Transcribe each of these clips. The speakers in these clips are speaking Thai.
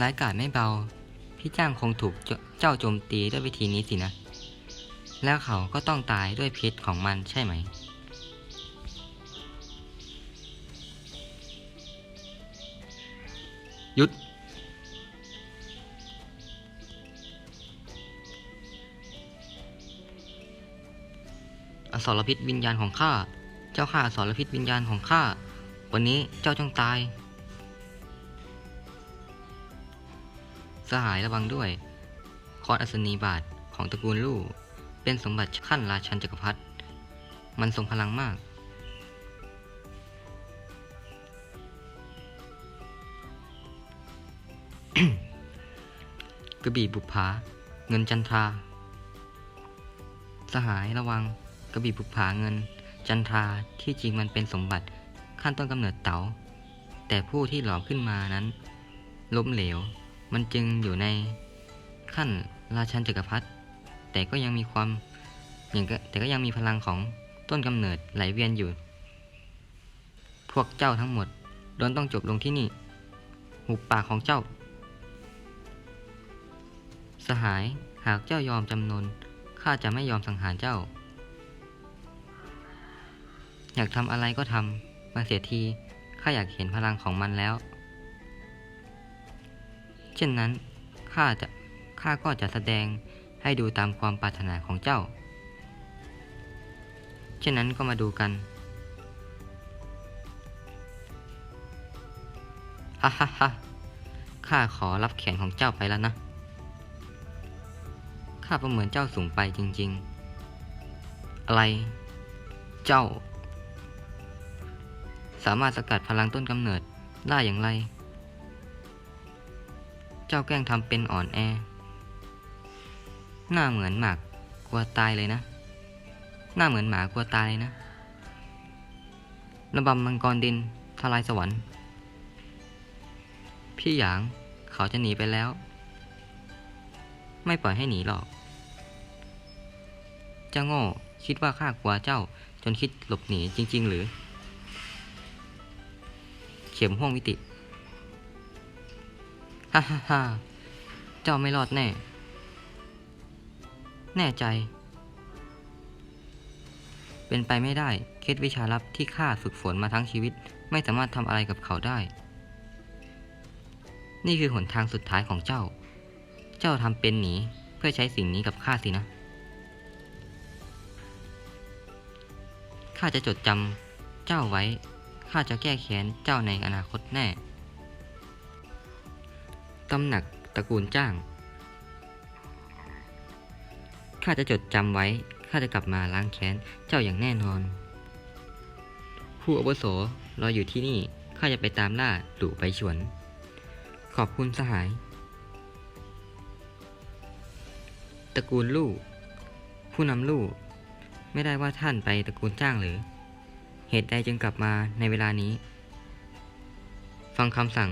ร้ายกาจไม่เบา พี่จ้างคงถูกเจ้าโจมตีด้วยวิธีนี้สินะ แล้วเขาก็ต้องตายด้วยพิษของมันใช่ไหม หยุด อสรพิษวิญญาณของข้า เจ้าข้าอสรพิษวิญญาณของข้า วันนี้เจ้าจงตาย สหายระวังด้วย คอร์อัศนีบาทของตระกูลลู่ เป็นสมบัติขั้นราชันจักรพรรดิ มันทรงพลังมาก กระบี่บุปผาเงินจันทราสหายระวังกระบี่บุปผาเงิน จันทราที่จริงมันเป็นสมบัติขั้นต้นกำเนิดเต๋าแต่ผู้ที่หลอมขึ้นมานั้น ล้มเหลว มันจึงอยู่ในขั้นราชันจักรพรรดิแต่ก็ยังมีความอย่างก็แต่ก็ยังมีพลังของต้นกำเนิดไหลเวียนอยู่ พวกเจ้าทั้งหมดล้วนต้องจบลงที่นี่ หุบปากของเจ้า สหายหากเจ้ายอมจำนนข้าจะไม่ยอมสังหารเจ้า อยากทำอะไรก็ทำมาเสียทีข้าอยากเห็นพลังของมันแล้ว ช่นนั้นข้าจะข้าก็จะแสดงให้ดูตามความปรารถนาของเจ้า เช่นนั้นก็มาดูกันฮ่าฮ่าฮ่าข้าขอรับแขนของเจ้าไปแล้วนะ ข้าประเมินเจ้าสูงไปจริง ๆ อะไร เจ้า สามารถสกัดพลังต้นกำเนิดได้อย่างไร เจ้าแกล้งทำเป็นอ่อนแอ หน้าเหมือนหมากกลัวตายเลยนะ หน้าเหมือนหมากลัวตายเลยนะระบำมังกรดินทลายสวรรค์ พี่หยางเขาจะหนีไปแล้ว ไม่ปล่อยให้หนีหรอกเจ้าโง่คิดว่าข้ากลัวเจ้าจนคิดหลบหนีจริง ๆ หรือ เข็มห้วงวิติ ฮ่าฮ่าฮ่าเจ้าไม่รอดแน่ แน่ใจ เป็นไปไม่ได้ เคล็ดวิชาลับที่ข้าฝึกฝนมาทั้งชีวิต ไม่สามารถทำอะไรกับเขาได้ นี่คือหนทางสุดท้ายของเจ้า เจ้าทำเป็นหนีเพื่อใช้สิ่งนี้กับข้าสินะข้าจะจดจำเจ้าไว้ ข้าจะแก้แค้นเจ้าในอนาคตแน่ ตำหนักตระกูลจ้าง ข้าจะจดจำไว้ ข้าจะกลับมาล้างแค้น เจ้าอย่างแน่นอน ผู้อาวุโสรออยู่ที่นี่ ข้าจะไปตามล่าหลู่ไปฉวน ขอบคุณสหาย ตระกูลลู่ ผู้นำลู่ ไม่ได้ว่าท่านไปตระกูลจ้างหรือ เหตุใดจึงกลับมาในเวลานี้ ฟังคำสั่ง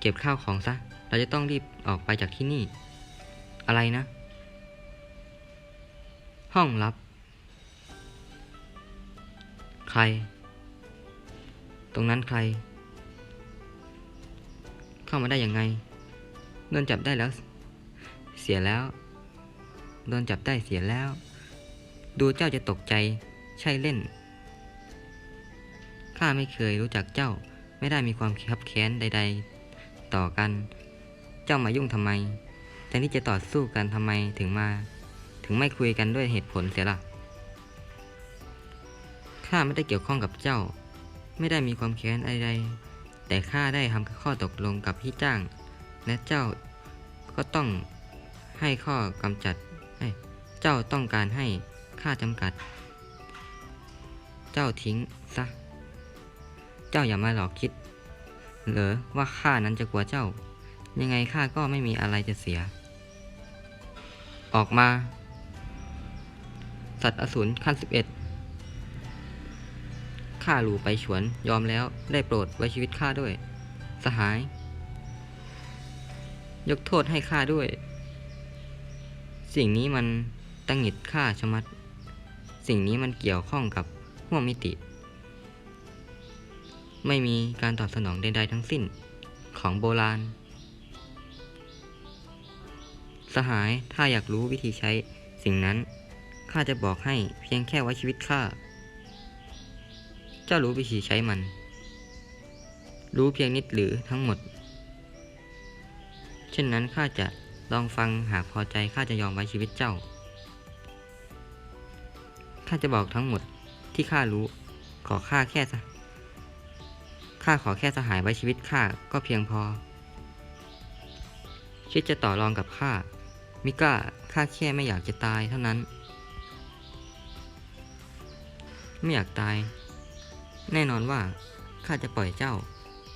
เก็บข้าวของซะ เราจะต้องรีบออกไปจากที่นี่ อะไรนะ ห้องลับ ใคร ตรงนั้นใคร เข้ามาได้ยังไงโดนจับได้แล้ว เสียแล้วโดนจับได้เสียแล้ว ดูเจ้าจะตกใจใช่เล่นข้าไม่เคยรู้จักเจ้าไม่ได้มีความคับแค้นใด ๆ ต่อกัน เจ้ามายุ่งทำไมแต่ที่จะต่อสู้กันทำไมถึงมา ถึงไม่คุยกันด้วยเหตุผลเสียล่ะข้าไม่ได้เกี่ยวข้องกับเจ้า ไม่ได้มีความแค้นอะไรๆแต่ข้าได้ทำข้อตกลงกับพี่จ้าง และเจ้าก็ต้องให้ข้อกำจัดเอ้เจ้าต้องการให้ข้าจำกัด เจ้าทิ้งซะ เจ้าอย่ามาหลอกคิด เหรอว่าข้านั้นจะกลัวเจ้า ยังไงข้าก็ไม่มีอะไรจะเสีย ออกมา สัตว์อสูรขั้นสิบเอ็ดข้าหลูไปฉวนยอมแล้วได้โปรดไว้ชีวิตข้าด้วย สหาย ยกโทษให้ข้าด้วย สิ่งนี้มันตั้งหิดข้าชะมัด สิ่งนี้มันเกี่ยวข้องกับห่วงมิติ ไม่มีการตอบสนองใดๆทั้งสิ้นของโบราณ สหายถ้าอยากรู้วิธีใช้สิ่งนั้น ข้าจะบอกให้เพียงแค่ไว้ชีวิตข้า เจ้ารู้วิธีใช้มัน รู้เพียงนิดหรือทั้งหมด เช่นนั้นข้าจะลองฟังหากพอใจข้าจะยอมไว้ชีวิตเจ้า ข้าจะบอกทั้งหมดที่ข้ารู้ ขอข้าแค่สข้าขอแค่สหายไว้ชีวิตข้าก็เพียงพอ คิดจะต่อรองกับข้า มิก้าข้าแค่ไม่อยากจะตายเท่านั้น ไม่อยากตาย แน่นอนว่าข้าจะปล่อยเจ้า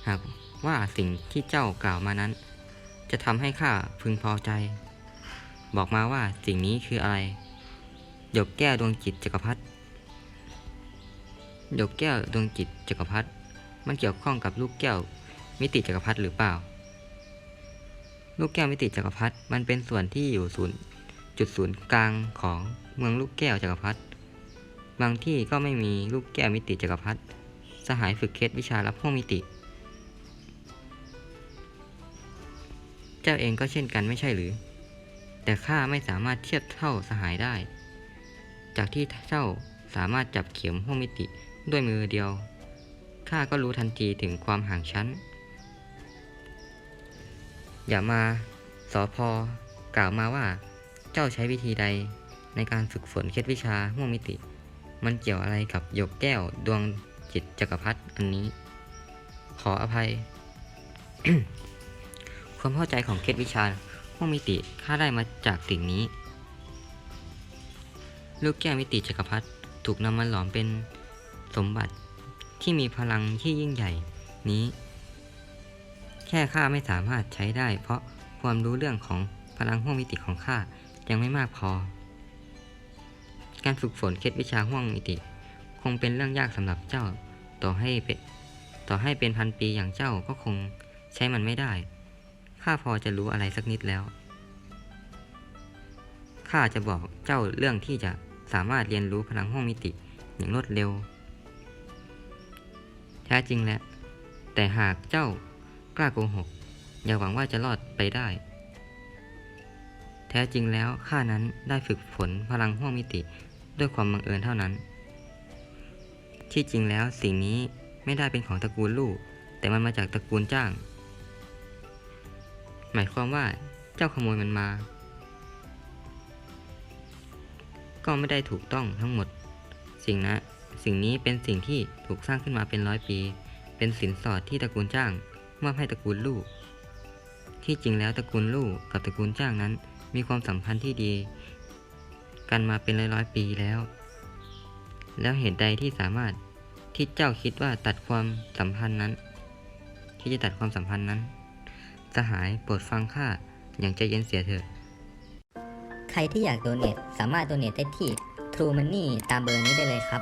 หากว่าสิ่งที่เจ้ากล่าวมานั้น จะทำให้ข้าพึงพอใจ บอกมาว่าสิ่งนี้คืออะไร หยกแก้วดวงจิตจักรพรรดิหยกแก้วดวงจิตจักรพรรดิมันเกี่ยวข้องกับลูกแก้วมิติจักรพรรดิหรือเปล่า ลูกแก้วมิติจักรพรรดิมันเป็นส่วนที่อยู่ศูนย์จุดศูนย์กลางของเมืองลูกแก้วจักรพรรดิบางที่ก็ไม่มีลูกแก้วมิติจักรพรรดิสหายฝึกเคล็ดวิชารับห้องมิติ เจ้าเองก็เช่นกันไม่ใช่หรือ แต่ข้าไม่สามารถเทียบเท่าสหายได้ จากที่เจ้าสามารถจับเข็มห้องมิติด้วยมือเดียวข้าก็รู้ทันทีถึงความห่างชั้น อย่ามาสอพอกล่าวมาว่า เจ้าใช้วิธีใดในการฝึกฝนเคล็ดวิชาห้วงมิติ มันเกี่ยวอะไรกับหยกแก้วดวงจิตจักรพรรดิอันนี้ ขออภัย ความเข้าใจของเคล็ดวิชาห้องมิติข้าได้มาจากสิ่งนี้ ลูกแก้วมิติจักรพรรดิถูกนำมาหลอมเป็นสมบัติที่มีพลังที่ยิ่งใหญ่นี้ แค่ข้าไม่สามารถใช้ได้ เพราะความรู้เรื่องของพลังห้วงมิติของข้ายังไม่มากพอ การฝึกฝนเคล็ดวิชาห้วงมิติ คงเป็นเรื่องยากสำหรับเจ้า ต่อให้เป็นต่อให้เป็นพันปีอย่างเจ้าก็คงใช้มันไม่ได้ ข้าพอจะรู้อะไรสักนิดแล้ว ข้าจะบอกเจ้าเรื่องที่จะสามารถเรียนรู้พลังห้องมิติอย่างรวดเร็ว แท้จริงแล้วแต่หากเจ้า กล้าโกหก อย่าหวังว่าจะรอดไปได้ แท้จริงแล้วข้านั้นได้ฝึกฝนพลังห้องมิติด้วยความบังเอิญเท่านั้น ที่จริงแล้วสิ่งนี้ไม่ได้เป็นของตระกูลลู่แต่มันมาจากตระกูลจ้าง หมายความว่าเจ้าขโมยมันมา ก็ไม่ได้ถูกต้องทั้งหมด สิ่งนะ สิ่งนี้เป็นสิ่งที่ถูกสร้างขึ้นมาเป็นร้อยปี เป็นสินสอดที่ตระกูลจ้าง มอบให้ตระกูลลู่ที่จริงแล้วตระกูลลู่กับตระกูลจ้างนั้น มีความสัมพันธ์ที่ดี กันมาเป็นร้อยร้อยๆปีแล้ว แล้วเหตุใดที่สามารถที่เจ้าคิดว่าตัดความสัมพันธ์นั้น ที่จะตัดความสัมพันธ์นั้น สหายโปรดฟังข้าอย่างใจเย็นเสียเถิดใครที่อยากโดเนทสามารถโดเนทได้ที่ True Money ตามเบอร์นี้ได้เลยครับ